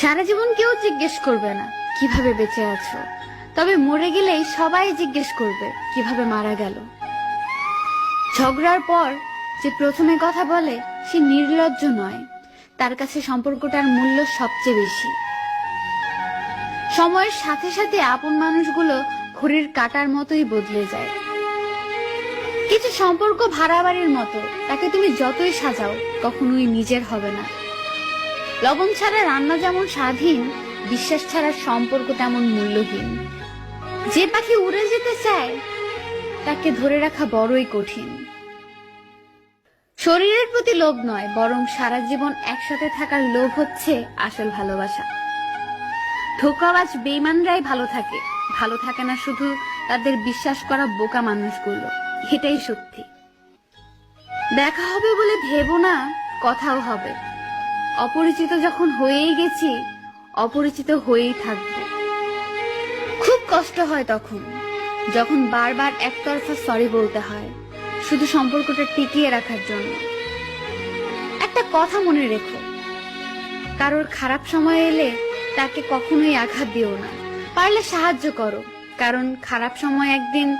সারা জীবন কেউ জিজ্ঞেস করবে না, কীভাবে বেঁচে আছো? তবে মরে গেলেই সবাই জিজ্ঞেস করবে, কীভাবে মারা গেল? ঝগড়ার পর যে প্রথমে কথা বলে, সে নির্লজ্জ নয়। তার কাছে সম্পর্কটার মূল্য সবচেয়ে বেশি। সময়ের সাথে সাথে আপন মানুষগুলো ঘড়ির কাটার মতোই বদলে যায়। কিছু সম্পর্ক ভাড়া বাড়ির মতো, তাকে তুমি যতই সাজাও, কখনোই নিজের হবে না। লবণ ছাড়া রান্না যেমন স্বাধীন, বিশ্বাস ছাড়া সম্পর্ক তেমন মূল্যহীন। যে পাখি উড়ে যেতে চায়, তাকে ধরে রাখা বড়ই কঠিন। শরীরের প্রতি লোভ নয়, বরং সারা জীবন একসাথে থাকার লোভ হচ্ছে আসল ভালোবাসা। ধোকাবাজ বেইমানরাই ভালো থাকে ভালো থাকে না শুধু তাদের বিশ্বাস করা বোকা মানুষগুলো, এটাই সত্যি। দেখা হবে বলে ভেবো না, কথাও হবে। অপরিচিত যখন হয়েই গেছি, অপরিচিত হয়েই থাকব। খুব কষ্ট হয় তখন, যখন বারবার একতরফা সরি বলতে হয়, শুধু সম্পর্কটা টিকিয়ে রাখার জন্য। একটা কথা মনে রেখো, কারোর খারাপ সময় এলে তাকে কখনোই আঘাত দিও না। পারলে সাহায্য করো, কারণ খারাপ সময় একদিন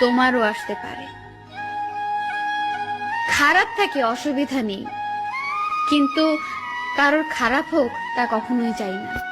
তোমারও আসতে পারে। খারাপ থাকে অসুবিধা নেই। কিন্তু কারোর খারাপ হোক তা কখনোই চাই না।